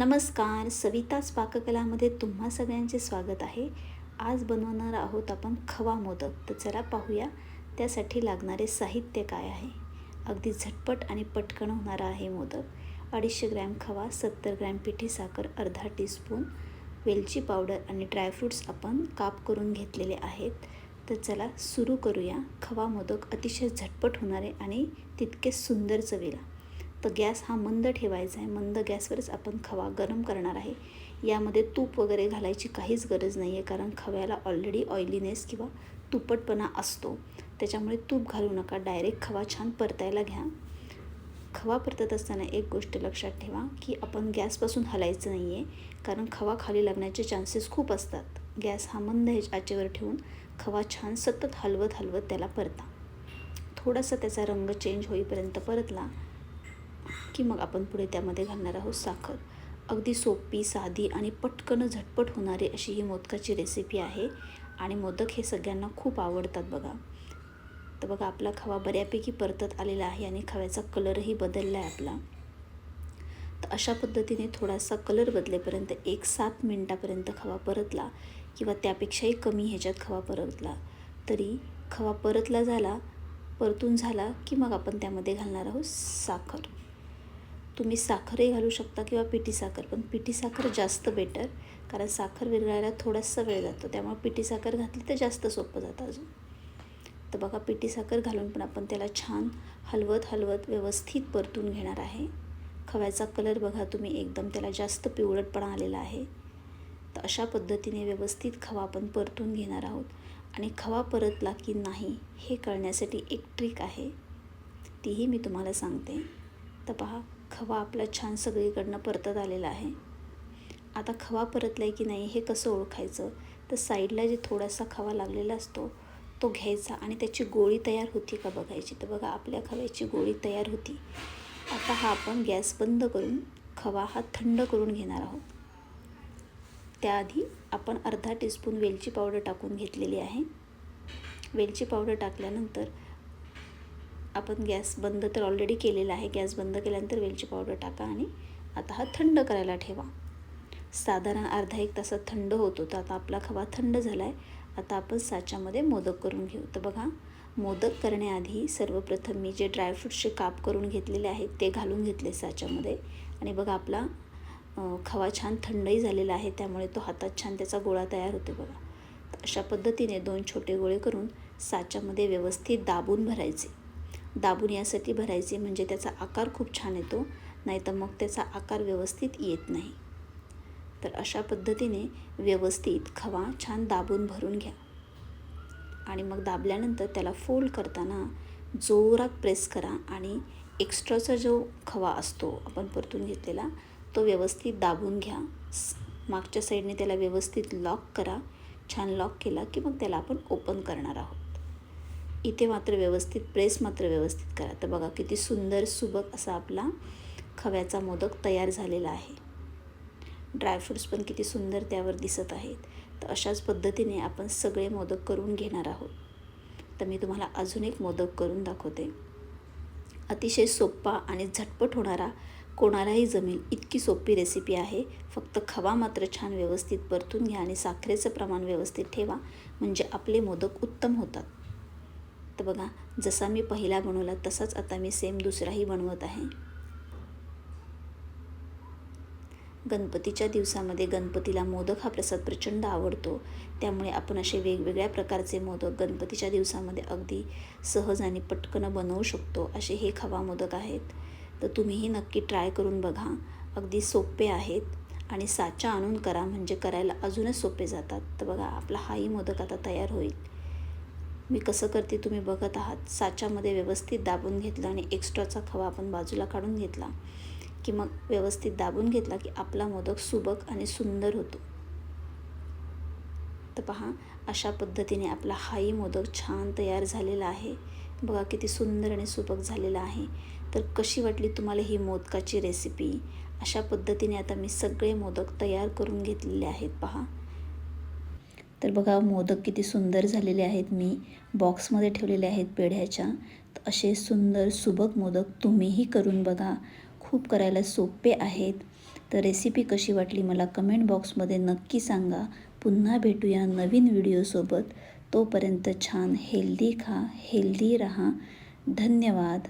नमस्कार सविताच पाककलामध्ये तुम्हा सगळ्यांचे स्वागत आहे. आज बनवणार आहोत आपण खवा मोदक. तर चला पाहूया त्यासाठी लागणारे साहित्य काय आहे. अगदी झटपट आणि पटकन होणारा आहे मोदक. अडीचशे ग्रॅम खवा सत्तर ग्रॅम पिठी साखर अर्धा टीस्पून वेलची पावडर आणि ड्रायफ्रूट्स आपण काप करून घेतलेले आहेत. तर चला सुरू करूया. खवा मोदक अतिशय झटपट होणारे आणि तितके सुंदर चवीला. तर गॅस हा मंद ठेवायचा आहे. मंद गॅसवरच आपण खवा गरम करणार आहे. यामध्ये तूप वगैरे घालायची काहीच गरज नाही आहे कारण खव्याला ऑलरेडी ऑइलीनेस किंवा तुपटपणा असतो. त्याच्यामुळे तूप घालू नका. डायरेक्ट खवा छान परतायला घ्या. खवा परतत असताना एक गोष्ट लक्षात ठेवा की आपण गॅसपासून हलायचं नाही आहे कारण खवा खाली लागण्याचे चान्सेस खूप असतात. गॅस हा मंद ह्याच्या आचेवर ठेवून खवा छान सतत हलवत हलवत त्याला परता. थोडासा त्याचा रंग चेंज होईपर्यंत परतला की मग आपण पुढे त्यामध्ये घालणार आहोत साखर. अगदी सोपी साधी आणि पटकन झटपट होणारी अशी ही मोदकाची रेसिपी आहे. आणि मोदक हे सगळ्यांना खूप आवडतात बघा. तर बघा आपला खवा बऱ्यापैकी परतत आलेला आहे आणि खव्याचा कलरही बदलला आहे आपला. तर अशा पद्धतीने थोडासा कलर बदलेपर्यंत एक सात मिनटापर्यंत खवा परतला किंवा त्यापेक्षाही कमी ह्याच्यात खवा परतला. तरी खवा परतला झाला परतून झाला की मग आपण त्यामध्ये घालणार आहोत साखर. तुम्ही साखरही घालू शकता किंवा पिठी साखर पण पिठी साखर जास्त बेटर कारण साखर विरघळायला थोडासा वेळ जातो. त्यामुळे पिठी साखर घातली तर जास्त सोपं जातं अजून. तर बघा पिठी साखर घालून पण आपण त्याला छान हलवत हलवत व्यवस्थित परतून घेणार आहे. खव्याचा कलर बघा तुम्ही एकदम त्याला जास्त पिवळटपणा आलेला आहे. तर अशा पद्धतीने व्यवस्थित खवा आपण परतून घेणार आहोत. आणि खवा परतला की नाही हे कळण्यासाठी एक ट्रिक आहे. तीही मी तुम्हाला सांगते. तर पहा खवा आपला छान सगळीकडनं परतत आलेला आहे. आता खवा परतला आहे की नाही हे कसं ओळखायचं? तर साईडला जे थोडासा खवा लागलेला असतो तो घ्यायचा आणि त्याची गोळी तयार होती का बघायची? तर बघा आपल्या खव्याची गोळी तयार होती. आता हा आपण गॅस बंद करून खवा हा थंड करून घेणार आहोत. त्याआधी आपण अर्धा टीस्पून वेलची पावडर टाकून घेतलेली आहे. वेलची पावडर टाकल्यानंतर आपण गॅस बंद तर ऑलरेडी केलेला आहे. गॅस बंद केल्यानंतर वेलची पावडर टाका आणि आता हा थंड करायला ठेवा. साधारण अर्धा एक तासात थंड होतो तर आता आपला खवा थंड झाला आहे आता आपण साच्यामध्ये मोदक करून घेऊ. तर बघा मोदक करण्याआधी सर्वप्रथम मी जे ड्रायफ्रूट्सचे काप करून घेतलेले आहेत ते घालून घेतले साच्यामध्ये. आणि बघा आपला खवा छान थंडही झालेला आहे. त्यामुळे तो हातात छान त्याचा गोळा तयार होतो बघा. अशा पद्धतीने दोन छोटे गोळे करून साच्यामध्ये व्यवस्थित दाबून भरायचे. दाबून यासाठी भरायचे म्हणजे त्याचा आकार खूप छान येतो नाही तर मग त्याचा आकार व्यवस्थित येत नाही. तर अशा पद्धतीने व्यवस्थित खवा छान दाबून भरून घ्या. आणि मग दाबल्यानंतर त्याला फोल्ड करताना जोरात प्रेस करा आणि एक्स्ट्राचा जो खवा असतो आपण परतून घेतलेला तो व्यवस्थित दाबून घ्या. मागच्या साईडने त्याला व्यवस्थित लॉक करा. छान लॉक केला की मग त्याला आपण ओपन करणार आहोत. इथे मात्र व्यवस्थित प्रेस मात्र व्यवस्थित करा. तर बघा किती सुंदर सुबक असा आपला खव्याचा मोदक तयार झालेला आहे. ड्रायफ्रूट्स पण किती सुंदर त्यावर दिसत आहेत. तर अशाच पद्धतीने आपण सगळे मोदक करून घेणार आहोत. तर मी तुम्हाला अजून एक मोदक करून दाखवते. अतिशय सोप्पा आणि झटपट होणारा कोणालाही जमेल इतकी सोपी रेसिपी आहे. फक्त खवा मात्र छान व्यवस्थित परतून घ्या आणि साखरेचं प्रमाण व्यवस्थित ठेवा. म्हणजे आपले मोदक उत्तम होतात. तर बघा जसा मी पहिला बनवला तसाच आता मी सेम दुसराही बनवत आहे. गणपतीच्या दिवसामध्ये गणपतीला मोदक हा प्रसाद प्रचंड आवडतो. त्यामुळे आपण असे वेगवेगळ्या प्रकारचे मोदक गणपतीच्या दिवसामध्ये अगदी सहज आणि पटकन बनवू शकतो असे हे खवा मोदक आहेत. तर तुम्हीही नक्की ट्राय करून बघा. अगदी सोपे आहेत आणि साचा आणून करा म्हणजे करायला अजूनच सोपे जातात. तर बघा आपला हाही मोदक आता तयार होईल. मी कसं करते तुम्ही बघत आहात. साच्यामध्ये व्यवस्थित दाबून घेतलं आणि एक्स्ट्राचा खवा आपण बाजूला काढून घेतला. की मग व्यवस्थित दाबून घेतला की आपला मोदक सुबक आणि सुंदर होतो. तर पहा अशा पद्धतीने आपला हाही मोदक छान तयार झालेला आहे. बघा किती सुंदर आणि सुबक झालेला आहे. तर कशी वाटली तुम्हाला ही मोदकाची रेसिपी अशा पद्धतीने आता मी सगळे मोदक तयार करून घेतलेले आहेत. पहा तर बघा मोदक किती सुंदर झालेले आहेत. मी बॉक्समध्ये ठेवलेले आहेत पेढ्याच्या. तर असे सुंदर सुबक मोदक तुम्हीही करून बघा. खूप करायला सोपे आहेत. तर रेसिपी कशी वाटली मला कमेंट बॉक्समध्ये नक्की सांगा. पुन्हा भेटूया नवीन व्हिडिओसोबत तोपर्यंत छान हेल्दी खा हेल्दी रहा. धन्यवाद.